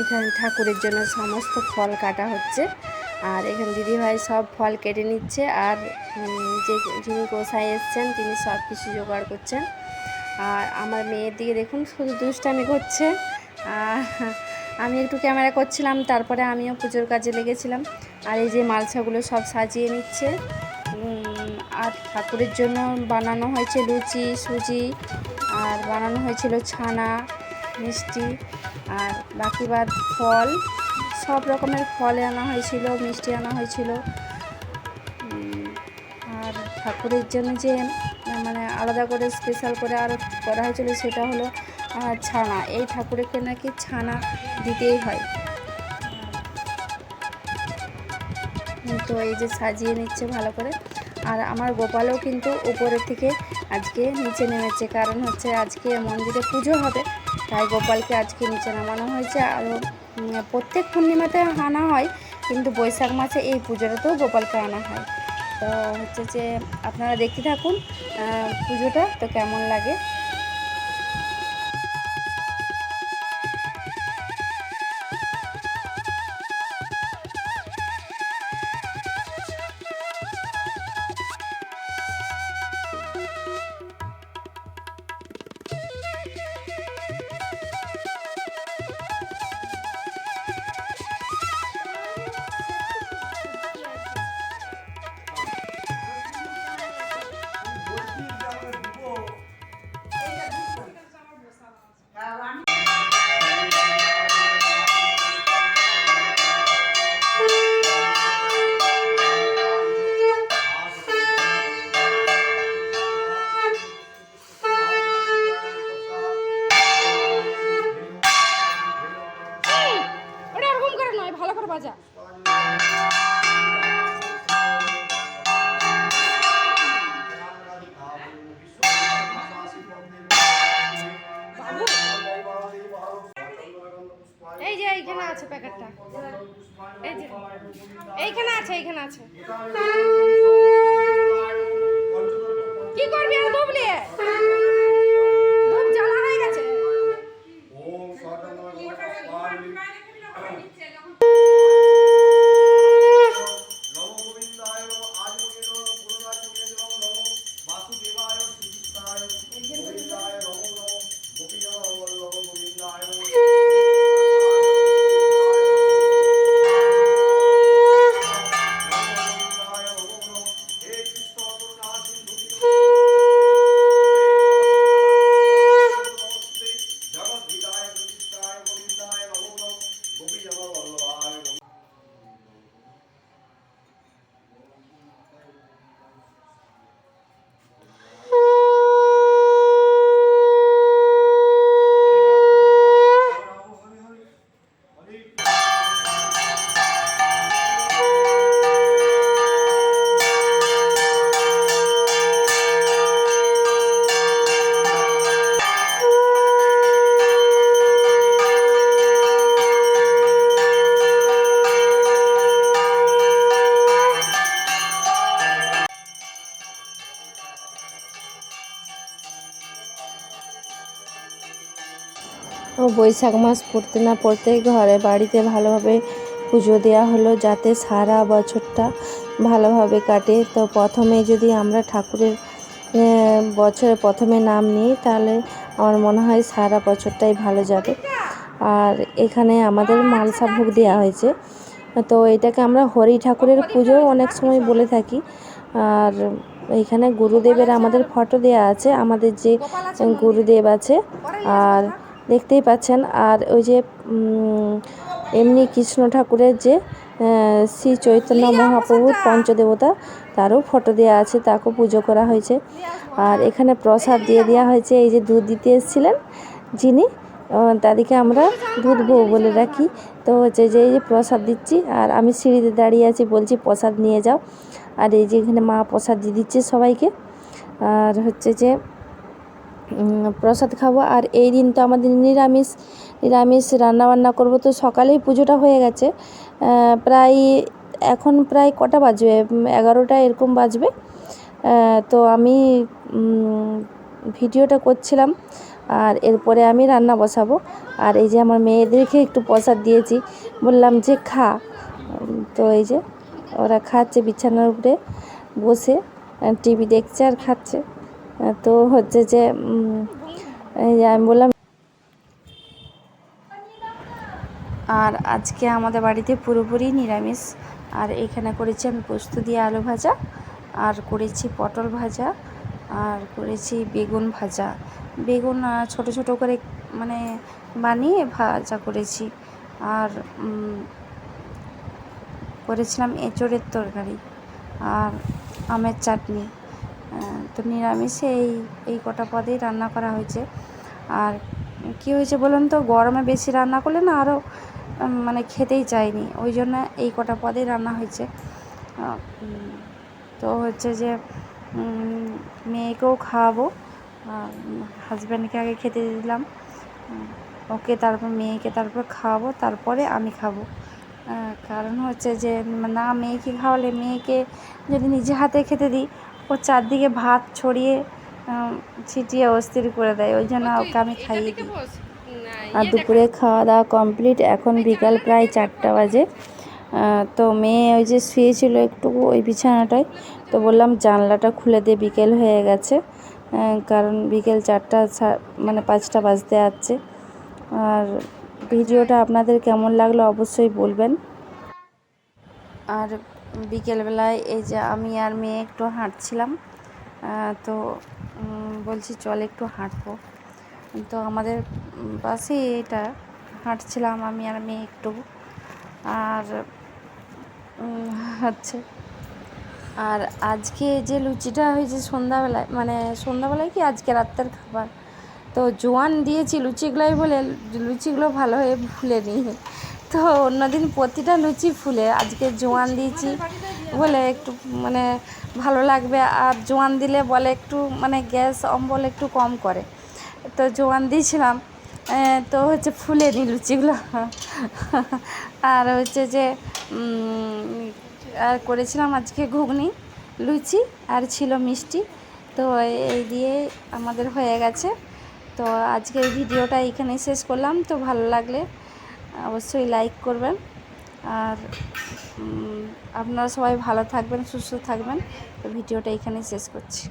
এখানে ঠাকুরের জন্য সমস্ত ফল কাটা হচ্ছে। আর এখানে দিদিভাই সব ফল কেটে নিচ্ছে। আর যে যিনি গোসাই এসছেন, তিনি সব কিছু জোগাড় করছেন। আর আমার মেয়ের দিকে দেখুন, শুধু দুষ্টামি করছে। আর আমি একটু ক্যামেরা করছিলাম, তারপরে আমিও পুজোর কাজে লেগেছিলাম। আর এই যে মালসাগুলো সব সাজিয়ে নিচ্ছে। আর ঠাকুরের জন্য বানানো হয়েছে লুচি, সুজি, আর বানানো হয়েছিল ছানা। মিষ্টি আর বাকি বাদ ফল। সব রকমের ফলে আনা হয়েছিল, মিষ্টি আনা হয়েছিল। আর ঠাকুরের জন্য যে মানে আলাদা করে স্পেশাল করে আর করা হয়েছিল সেটা হলো ছানা। এই ঠাকুরকে নাকি ছানা দিতেই হয়। তো এই যে সাজিয়ে নিচ্ছে ভালো করে। আর আমার গোপালও কিন্তু উপরের থেকে আজকে নিচে নেমেছে। কারণ হচ্ছে আজকে মন্দিরে পুজো হবে, তাই গোপালকে আজকে নিচে নামানো হয়েছে। আর প্রত্যেক পূর্ণিমাতে আনা হয়, কিন্তু বৈশাখ মাসে এই পুজোটাতেও গোপালকে আনা হয়। তো হচ্ছে যে আপনারা দেখতে থাকুন পুজোটা তো কেমন লাগে। আছে প্যাকেটটা। এই যে এইখানে আছে এইখানে আছে। বৈশাখ মাস পড়তে না পড়তেই ঘরে বাড়িতে ভালোভাবে পুজো দেওয়া হলো যাতে সারা বছরটা ভালোভাবে কাটে। তো প্রথমে যদি আমরা ঠাকুরের বছরে প্রথমে নাম নিই, তাহলে আমার মনে হয় সারা বছরটাই ভালো যাবে। আর এখানে আমাদের মালসা ভোগ দেওয়া হয়েছে। তো এটাকে আমরা হরি ঠাকুরের পুজো অনেক সময় বলে থাকি। আর এখানে গুরুদেবের আমাদের ফটো দেওয়া আছে, আমাদের যে গুরুদেব আছে। আর দেখতেই পাচ্ছেন। আর ওই যে এমনি কৃষ্ণ ঠাকুরের যে শ্রী চৈতন্য মহাপ্রভুর পঞ্চদেবতা তারও ফটো দেওয়া আছে তাকেও পুজো করা হয়েছে। আর এখানে প্রসাদ দিয়ে দেওয়া হয়েছে এই যে দুধ দিতে এসেছিলেন যিনি তাদেরকে আমরা দুধ বউ বলে রাখি। তো হচ্ছে যে এই যে প্রসাদ দিচ্ছি আর আমি সিঁড়িতে দাঁড়িয়ে আছি বলছি প্রসাদ নিয়ে যাও। আর এই যে এখানে মা প্রসাদ দিয়ে দিচ্ছে সবাইকে। আর হচ্ছে যে প্রসাদ খাব। আর এই দিন তো আমাদের নিরামিষ নিরামিষ রান্নাবান্না করব। তো সকালেই পুজোটা হয়ে গেছে। প্রায়, এখন প্রায় কটা বাজবে? এগারোটা এরকম বাজবে। তো আমি ভিডিওটা করছিলাম। আর এরপরে আমি রান্না বসাবো। আর এই যে আমার মেয়েদেরকে একটু প্রসাদ দিয়েছি। বললাম যে খা। তো এই যে ওরা খাচ্ছে বিছানার উপরে বসে, টিভি দেখছে আর খাচ্ছে। তো হচ্ছে যে আমি বললাম আর আজকে আমাদের বাড়িতে পুরোপুরি নিরামিষ। আর এখানে করেছি আমি পোস্ত দিয়ে আলু ভাজা, আর করেছি পটল ভাজা, আর করেছি বেগুন ভাজা। বেগুন ছোট ছোট করে মানে বানিয়ে ভাজা করেছি। আর করেছিলাম এঁচড়ের তরকারি, আর আমের চাটনি। তো নিরামিষে এই এই কটা পদেই রান্না করা হয়েছে। আর কী হয়েছে বলুন তো, গরমে বেশি রান্না করলে না আরও মানে খেতেই চাইনি। ওই জন্য এই কটা পদেই রান্না হয়েছে। তো হচ্ছে যে মেয়েকেও খাওয়াবো। হাজব্যান্ডকে আগে খেতে দিলাম। ওকে তারপর, মেয়েকে তারপর খাওয়াবো, তারপরে আমি খাব। কারণ হচ্ছে যে, না মেয়েকে খাওয়ালে মেয়েকে যদি নিজে হাতে খেতে দিই ও চারদিকে ভাত ছড়িয়ে ছিটিয়ে অস্থির করে দেয় ওই জন্য ওকে আমি খাইয়ে দিই। আর দুপুরে খাওয়া দাওয়া কমপ্লিট এখন বিকাল প্রায় চারটা বাজে। তো মেয়ে ওই যে শুয়েছিল একটু ওই বিছানাটায় তো বললাম জানলাটা খুলে দিয়ে বিকেল হয়ে গেছে। কারণ বিকেল চারটা মানে পাঁচটা বাজতে যাচ্ছে। আর ভিডিওটা আপনাদের কেমন লাগল অবশ্যই বলবেন। আর বিকেলবেলায় এই যে আমি আর মেয়ে একটু হাঁটছিলাম তো বলছি চল একটু হাঁটবো। তো আমাদের পাশেই এটা হাঁটছিলাম আমি আর মেয়ে একটু। আর হচ্ছে, আর আজকে যে লুচিটা হয়েছে সন্ধ্যাবেলায় মানে সন্ধ্যাবেলায় কি আজকে রাত্রের খাবার? তো জোয়ান দিয়েছি লুচিগুলোই বলে, লুচিগুলো ভালো হয়ে ফুলেনি তো অন্যদিন প্রতিটা লুচি ফুলে। আজকে জোয়ান দিয়েছি বলে একটু মানে ভালো লাগবে। আর জোয়ান দিলে বলে একটু মানে গ্যাস অম্বল একটু কম করে। তো জোয়ান দিয়েছিলাম। তো হচ্ছে ফুলেনি লুচিগুলো। আর হচ্ছে যে আর করেছিলাম আজকে ঘুগনি, লুচি আর ছিল মিষ্টি। তো এই দিয়ে আমাদের হয়ে গেছে। তো আজকের ভিডিওটা এইখানেই শেষ করলাম। তো ভালো লাগলে অবশ্যই লাইক করবেন। আর আপনারা সবাই ভালো থাকবেন সুস্থ থাকবেন। ভিডিওটা এখানেই শেষ করছি।